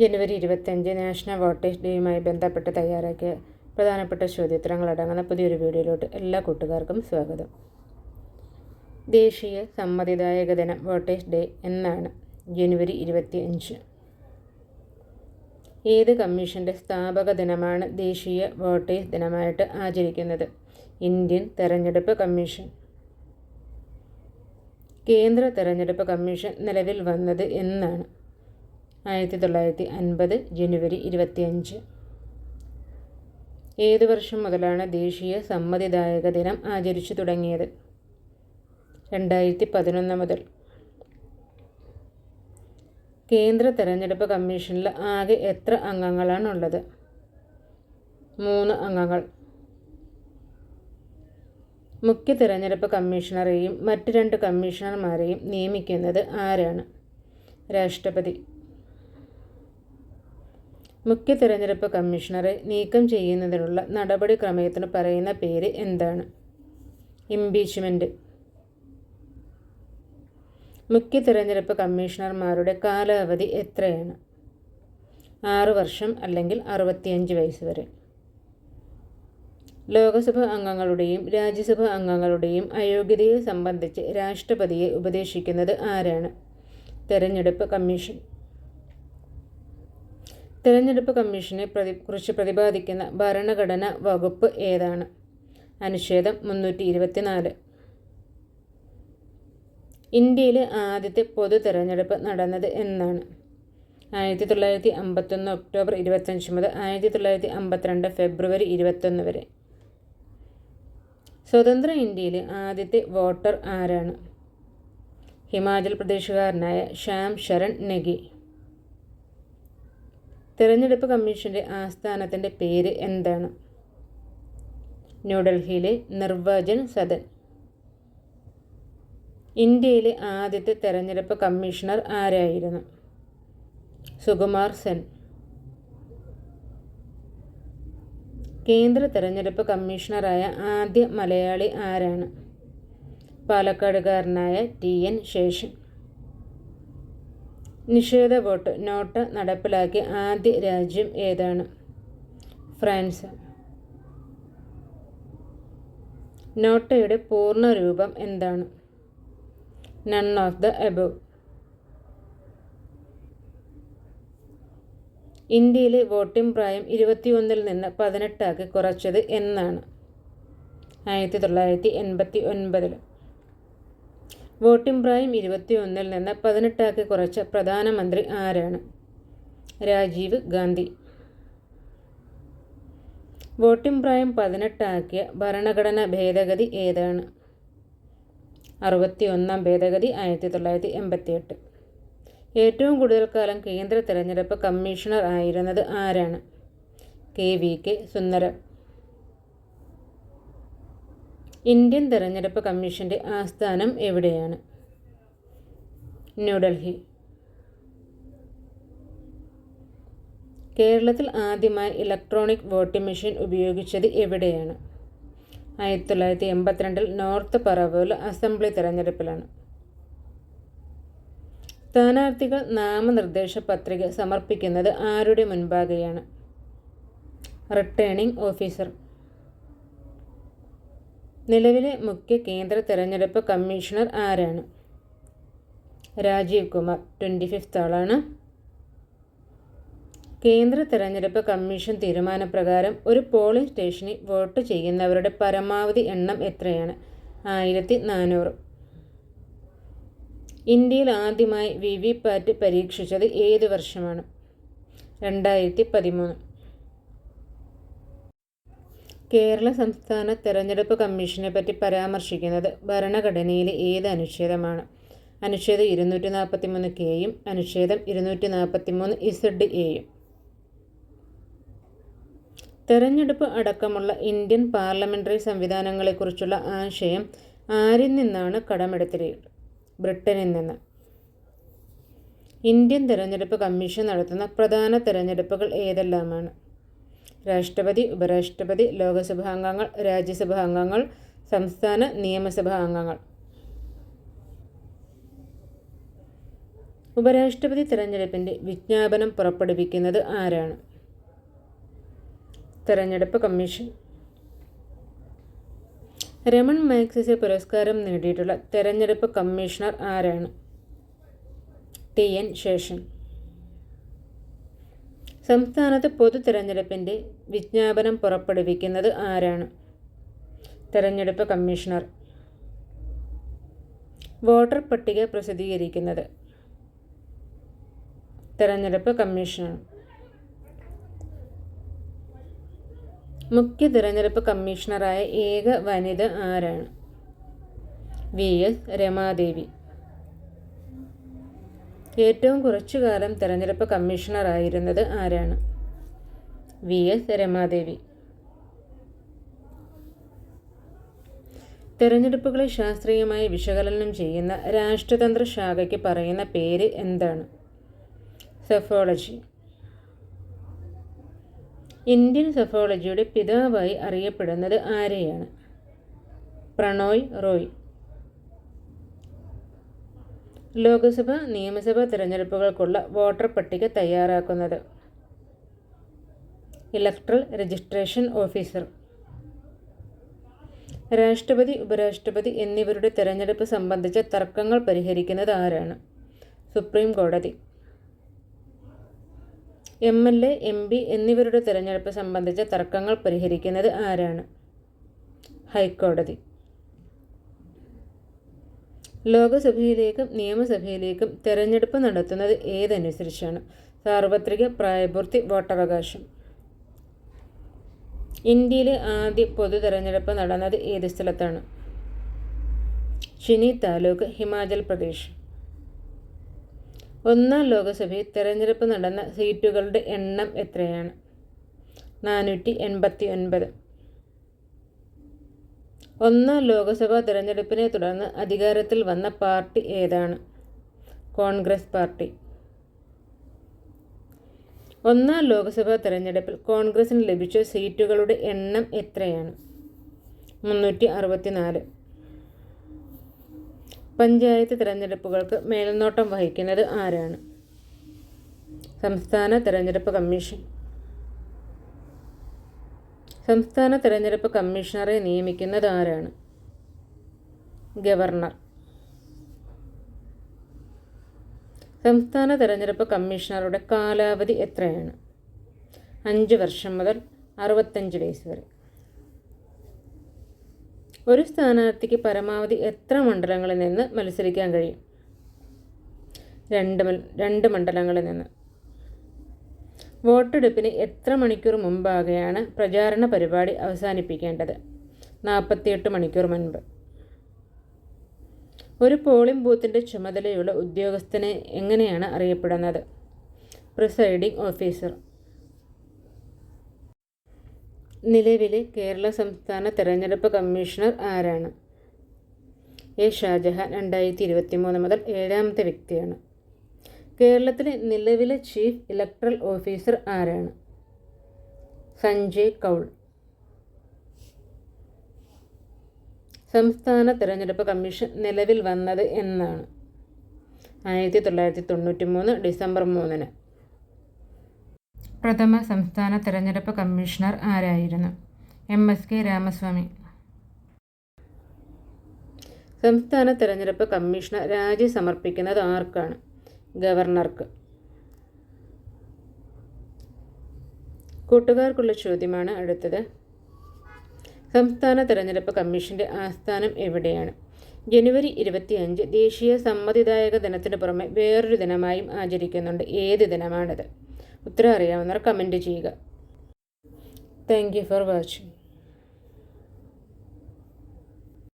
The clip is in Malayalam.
ജനുവരി ഇരുപത്തഞ്ച് നാഷണൽ വോട്ടേഴ്സ് ഡേയുമായി ബന്ധപ്പെട്ട് തയ്യാറാക്കിയ പ്രധാനപ്പെട്ട ചോദ്യോത്തരങ്ങൾ അടങ്ങുന്ന പുതിയൊരു വീഡിയോയിലോട്ട് എല്ലാ കൂട്ടുകാർക്കും സ്വാഗതം. ദേശീയ സമ്മതിദായക ദിനം വോട്ടേഴ്സ് ഡേ എന്നാണ് ജനുവരി ഇരുപത്തി അഞ്ച് ഏത് കമ്മീഷന്റെ സ്ഥാപക ദിനമാണ് ദേശീയ വോട്ടേഴ്സ് ദിനമായിട്ട് ആചരിക്കുന്നത്? ഇന്ത്യൻ തെരഞ്ഞെടുപ്പ് കമ്മീഷൻ. കേന്ദ്ര തെരഞ്ഞെടുപ്പ് കമ്മീഷൻ നിലവിൽ വന്നത് എന്നാണ്. ആയിരത്തി തൊള്ളായിരത്തി അൻപത് ജനുവരി ഇരുപത്തിയഞ്ച്. ഏതു വർഷം മുതലാണ് ദേശീയ സമ്മതിദായക ദിനം ആചരിച്ചു തുടങ്ങിയത്? രണ്ടായിരത്തി പതിനൊന്ന് മുതൽ. കേന്ദ്ര തെരഞ്ഞെടുപ്പ് കമ്മീഷനിൽ ആകെ എത്ര അംഗങ്ങളാണുള്ളത്? മൂന്ന് അംഗങ്ങൾ. മുഖ്യ തെരഞ്ഞെടുപ്പ് കമ്മീഷണറെയും മറ്റ് രണ്ട് കമ്മീഷണർമാരെയും നിയമിക്കുന്നത് ആരാണ്? രാഷ്ട്രപതി. മുഖ്യ തിരഞ്ഞെടുപ്പ് കമ്മീഷണറെ നീക്കം ചെയ്യുന്നതിനുള്ള നടപടിക്രമത്തിന് പറയുന്ന പേര് എന്താണ്? ഇംപീച്ച്മെന്റ് മുഖ്യ തിരഞ്ഞെടുപ്പ് കമ്മീഷണർമാരുടെ കാലാവധി എത്രയാണ്? ആറ് വർഷം അല്ലെങ്കിൽ അറുപത്തിയഞ്ച് വയസ്സ് വരെ. ലോകസഭ അംഗങ്ങളുടെയും രാജ്യസഭ അംഗങ്ങളുടെയും അയോഗ്യതയെ സംബന്ധിച്ച് രാഷ്ട്രപതിയെ ഉപദേശിക്കുന്നത് ആരാണ്? തെരഞ്ഞെടുപ്പ് കമ്മീഷൻ. തിരഞ്ഞെടുപ്പ് കമ്മീഷനെ പ്രതി കുറിച്ച് പ്രതിപാദിക്കുന്ന ഭരണഘടന വകുപ്പ് ഏതാണ്? അനുച്ഛേദം മുന്നൂറ്റി ഇരുപത്തിനാല് ഇന്ത്യയിലെ ആദ്യത്തെ പൊതു തെരഞ്ഞെടുപ്പ് നടന്നത് എന്നാണ്. ആയിരത്തി തൊള്ളായിരത്തി അമ്പത്തൊന്ന് ഒക്ടോബർ ഇരുപത്തഞ്ച് മുതൽ ആയിരത്തി തൊള്ളായിരത്തി അമ്പത്തിരണ്ട് ഫെബ്രുവരി ഇരുപത്തൊന്ന് വരെ. സ്വതന്ത്ര ഇന്ത്യയിലെ ആദ്യത്തെ വോട്ടർ ആരാണ്? ഹിമാചൽ പ്രദേശുകാരനായ ശ്യാം ശരൺ നെഗി. തിരഞ്ഞെടുപ്പ് കമ്മീഷന്റെ ആസ്ഥാനത്തിന്റെ പേര് എന്താണ്? ന്യൂഡൽഹിയിലെ നിർവചൻ സദൻ. ഇന്ത്യയിലെ ആദ്യത്തെ തെരഞ്ഞെടുപ്പ് കമ്മീഷണർ ആരായിരുന്നു? സുകുമാർ സെൻ. കേന്ദ്ര തെരഞ്ഞെടുപ്പ് കമ്മീഷണറായ ആദ്യ മലയാളി ആരാണ്? പാലക്കാടുകാരനായ ടി എൻ ശേഷൻ. നിഷേധ വോട്ട് നോട്ട് നടപ്പിലാക്കിയ ആദ്യ രാജ്യം ഏതാണ്? ഫ്രാൻസ്. നോട്ടയുടെ പൂർണ രൂപം എന്താണ്? നൺ ഓഫ് ദ എബവ് ഇന്ത്യയിലെ വോട്ടിംഗ് പ്രായം ഇരുപത്തിയൊന്നിൽ നിന്ന് പതിനെട്ടാക്കി കുറച്ചത് എന്നാണ്. ആയിരത്തി തൊള്ളായിരത്തി എൺപത്തി ഒൻപതിൽ വോട്ടിംഗ് പ്രായം ഇരുപത്തിയൊന്നിൽ നിന്ന് പതിനെട്ടാക്കി കുറച്ച പ്രധാനമന്ത്രി ആരാണ്? രാജീവ് ഗാന്ധി. വോട്ടിംഗ് പ്രായം പതിനെട്ടാക്കിയ ഭരണഘടനാ ഭേദഗതി ഏതാണ്? അറുപത്തി ഒന്നാം ഭേദഗതി ആയിരത്തി തൊള്ളായിരത്തി എൺപത്തിയെട്ട് ഏറ്റവും കൂടുതൽ കാലം കേന്ദ്ര തിരഞ്ഞെടുപ്പ് കമ്മീഷണർ ആയിരുന്നത് ആരാണ്? K V K Sundaram. Indian തെരഞ്ഞെടുപ്പ് കമ്മീഷന്റെ ആസ്ഥാനം എവിടെയാണ്? ന്യൂഡൽഹി. കേരളത്തിൽ ആദ്യമായി ഇലക്ട്രോണിക് വോട്ടിംഗ് മെഷീൻ ഉപയോഗിച്ചത് എവിടെയാണ്? ആയിരത്തി തൊള്ളായിരത്തി എൺപത്തിരണ്ടിൽ നോർത്ത് പറവൂർ അസംബ്ലി തെരഞ്ഞെടുപ്പിലാണ്. സ്ഥാനാർത്ഥികൾ നാമനിർദ്ദേശ പത്രിക സമർപ്പിക്കുന്നത് ആരുടെ മുൻപാകെയാണ്? Returning officer. നിലവിലെ മുഖ്യ കേന്ദ്ര തെരഞ്ഞെടുപ്പ് കമ്മീഷണർ ആരാണ്? രാജീവ് കുമാർ ട്വന്റി ഫിഫ്ത്ത് ആളാണ്. കേന്ദ്ര തെരഞ്ഞെടുപ്പ് കമ്മീഷൻ തീരുമാനപ്രകാരം ഒരു പോളിംഗ് സ്റ്റേഷനിൽ വോട്ട് ചെയ്യുന്നവരുടെ പരമാവധി എണ്ണം എത്രയാണ്? ആയിരത്തി നാനൂറ് ഇന്ത്യയിൽ ആദ്യമായി വി വി പാറ്റ് പരീക്ഷിച്ചത് ഏത് വർഷമാണ്? രണ്ടായിരത്തി പതിമൂന്ന് കേരള സംസ്ഥാന തെരഞ്ഞെടുപ്പ് കമ്മീഷനെ പറ്റി പരാമർശിക്കുന്നത് ഭരണഘടനയിലെ ഏത് അനുച്ഛേദമാണ്? അനുച്ഛേദം ഇരുന്നൂറ്റി നാൽപ്പത്തി മൂന്ന് കെയും അനുച്ഛേദം ഇരുന്നൂറ്റി നാൽപ്പത്തി മൂന്ന് ഇസഡ് എയും തെരഞ്ഞെടുപ്പ് അടക്കമുള്ള ഇന്ത്യൻ പാർലമെന്ററി സംവിധാനങ്ങളെക്കുറിച്ചുള്ള ആശയം ആരിൽ നിന്നാണ് കടമെടുത്തിരിക്കുന്നത്? ബ്രിട്ടനിൽ നിന്ന്. ഇന്ത്യൻ തെരഞ്ഞെടുപ്പ് കമ്മീഷൻ നടത്തുന്ന പ്രധാന തെരഞ്ഞെടുപ്പുകൾ ഏതെല്ലാമാണ്? രാഷ്ട്രപതി ഉപരാഷ്ട്രപതി രാജ്യസഭാ അംഗങ്ങൾ സംസ്ഥാന നിയമസഭാ അംഗങ്ങൾ ഉപരാഷ്ട്രപതി തെരഞ്ഞെടുപ്പിന്റെ വിജ്ഞാപനം പുറപ്പെടുവിക്കുന്നത് ആരാണ്? തെരഞ്ഞെടുപ്പ് കമ്മീഷൻ. രമൺ മാക്സിസെ പുരസ്കാരം നേടിയിട്ടുള്ള തെരഞ്ഞെടുപ്പ് കമ്മീഷണർ ആരാണ്? ടി. എൻ. ശേഷൻ. സംസ്ഥാനത്ത് പൊതു തിരഞ്ഞെടുപ്പിന്റെ വിജ്ഞാപനം പുറപ്പെടുവിക്കുന്നത് ആരാണ്? തെരഞ്ഞെടുപ്പ് കമ്മീഷണർ. വോട്ടർ പട്ടിക പ്രസിദ്ധീകരിക്കുന്നത് തെരഞ്ഞെടുപ്പ് കമ്മീഷണർ മുഖ്യ തിരഞ്ഞെടുപ്പ് കമ്മീഷണറായ ഏക വനിത ആരാണ്? വി. എസ്. രമാദേവി. ഏറ്റവും കുറച്ചു കാലം തെരഞ്ഞെടുപ്പ് കമ്മീഷണറായിരുന്നത് ആരാണ്? വി. എസ്. രമാദേവി. തെരഞ്ഞെടുപ്പുകളെ ശാസ്ത്രീയമായി വിശകലനം ചെയ്യുന്ന രാഷ്ട്രതന്ത്ര ശാഖയ്ക്ക് പറയുന്ന പേര് എന്താണ്? സെഫോളജി. ഇന്ത്യൻ സെഫോളജിയുടെ പിതാവായി അറിയപ്പെടുന്നത് ആരെയാണ്? പ്രണോയ് റോയ്. ലോക്സഭ നിയമസഭാ തിരഞ്ഞെടുപ്പുകൾക്കുള്ള വോട്ടർ പട്ടിക തയ്യാറാക്കുന്നത്. Electoral registration officer. രാഷ്ട്രപതി ഉപരാഷ്ട്രപതി എന്നിവരുടെ തെരഞ്ഞെടുപ്പ് സംബന്ധിച്ച തർക്കങ്ങൾ പരിഹരിക്കുന്നത് ആരാണ്? സുപ്രീം കോടതി. M L A M P എന്നിവരുടെ തിരഞ്ഞെടുപ്പ് സംബന്ധിച്ച തർക്കങ്ങൾ പരിഹരിക്കുന്നത് ആരാണ്? ഹൈക്കോടതി. ലോകസഭയിലേക്കും നിയമസഭയിലേക്കും തെരഞ്ഞെടുപ്പ് നടത്തുന്നത് ഏതനുസരിച്ചാണ്? സാർവത്രിക പ്രായപൂർത്തി വോട്ടവകാശം. ഇന്ത്യയിലെ ആദ്യ പൊതു തെരഞ്ഞെടുപ്പ് നടന്നത് ഏത് സ്ഥലത്താണ്? ചിനി താലൂക്ക് ഹിമാചൽ പ്രദേശ്. ഒന്നാം ലോകസഭയിൽ തെരഞ്ഞെടുപ്പ് നടന്ന സീറ്റുകളുടെ എണ്ണം എത്രയാണ്? നാനൂറ്റി എൺപത്തി ഒൻപത്. ഒന്നാം ലോക്സഭാ തിരഞ്ഞെടുപ്പിനെ തുടർന്ന് അധികാരത്തിൽ വന്ന പാർട്ടി ഏതാണ്? കോൺഗ്രസ് പാർട്ടി. ഒന്നാം ലോക്സഭാ തിരഞ്ഞെടുപ്പിൽ കോൺഗ്രസിന് ലഭിച്ച സീറ്റുകളുടെ എണ്ണം എത്രയാണ്? മുന്നൂറ്റി അറുപത്തിനാല് പഞ്ചായത്ത് തിരഞ്ഞെടുപ്പുകൾക്ക് മേൽനോട്ടം വഹിക്കുന്നത് ആരാണ്? സംസ്ഥാന തിരഞ്ഞെടുപ്പ് കമ്മീഷൻ. സംസ്ഥാന തിരഞ്ഞെടുപ്പ് കമ്മീഷണറെ നിയമിക്കുന്നത് ആരാണ്? ഗവർണർ. സംസ്ഥാന തിരഞ്ഞെടുപ്പ് കമ്മീഷണറുടെ കാലാവധി എത്രയാണ്? അഞ്ച് വർഷം മുതൽ അറുപത്തഞ്ച് വയസ്സ് വരെ. ഒരു സ്ഥാനാർത്ഥിക്ക് പരമാവധി എത്ര മണ്ഡലങ്ങളിൽ നിന്ന് മത്സരിക്കാൻ കഴിയും? രണ്ട് രണ്ട് മണ്ഡലങ്ങളിൽ നിന്ന്. വോട്ടെടുപ്പിന് എത്ര മണിക്കൂർ മുമ്പാകെയാണ് പ്രചാരണ പരിപാടി അവസാനിപ്പിക്കേണ്ടത്? നാൽപ്പത്തിയെട്ട് മണിക്കൂർ മുൻപ്. ഒരു പോളിംഗ് ബൂത്തിന്റെ ചുമതലയുള്ള ഉദ്യോഗസ്ഥനെ എങ്ങനെയാണ് അറിയപ്പെടുന്നത്? Presiding officer. നിലവിലെ കേരള സംസ്ഥാന തെരഞ്ഞെടുപ്പ് കമ്മീഷണർ ആരാണ്? എ. ഷാജഹാൻ രണ്ടായിരത്തി ഇരുപത്തി മൂന്ന് മുതൽ ഏഴാമത്തെ വ്യക്തിയാണ്. കേരളത്തിലെ നിലവിലെ ചീഫ് ഇലക്ട്രൽ ഓഫീസർ ആരാണ്? സഞ്ജയ് കൗൾ. സംസ്ഥാന തിരഞ്ഞെടുപ്പ് കമ്മീഷൻ നിലവിൽ വന്നത് എന്നാണ്. ആയിരത്തി തൊള്ളായിരത്തി തൊണ്ണൂറ്റി മൂന്ന് ഡിസംബർ മൂന്നിന്. പ്രഥമ സംസ്ഥാന തിരഞ്ഞെടുപ്പ് കമ്മീഷണർ ആരായിരുന്നു? എം. എസ്. കെ. രാമസ്വാമി. സംസ്ഥാന തിരഞ്ഞെടുപ്പ് കമ്മീഷണർ രാജി സമർപ്പിക്കുന്നത് ആർക്കാണ്? ഗവർണർക്ക്. കൂട്ടുകാർക്കുള്ള ചോദ്യമാണ് അടുത്തത്. സംസ്ഥാന തെരഞ്ഞെടുപ്പ് കമ്മീഷന്റെ ആസ്ഥാനം എവിടെയാണ്? ജനുവരി ഇരുപത്തിയഞ്ച് ദേശീയ സമ്മതിദായക ദിനത്തിന് പുറമെ വേറൊരു ദിനമായും ആചരിക്കുന്നുണ്ട്. ഏത് ദിനമാണിത്? ഉത്തരം അറിയാവുന്നവർ കമന്റ് ചെയ്യുക. Thank you for watching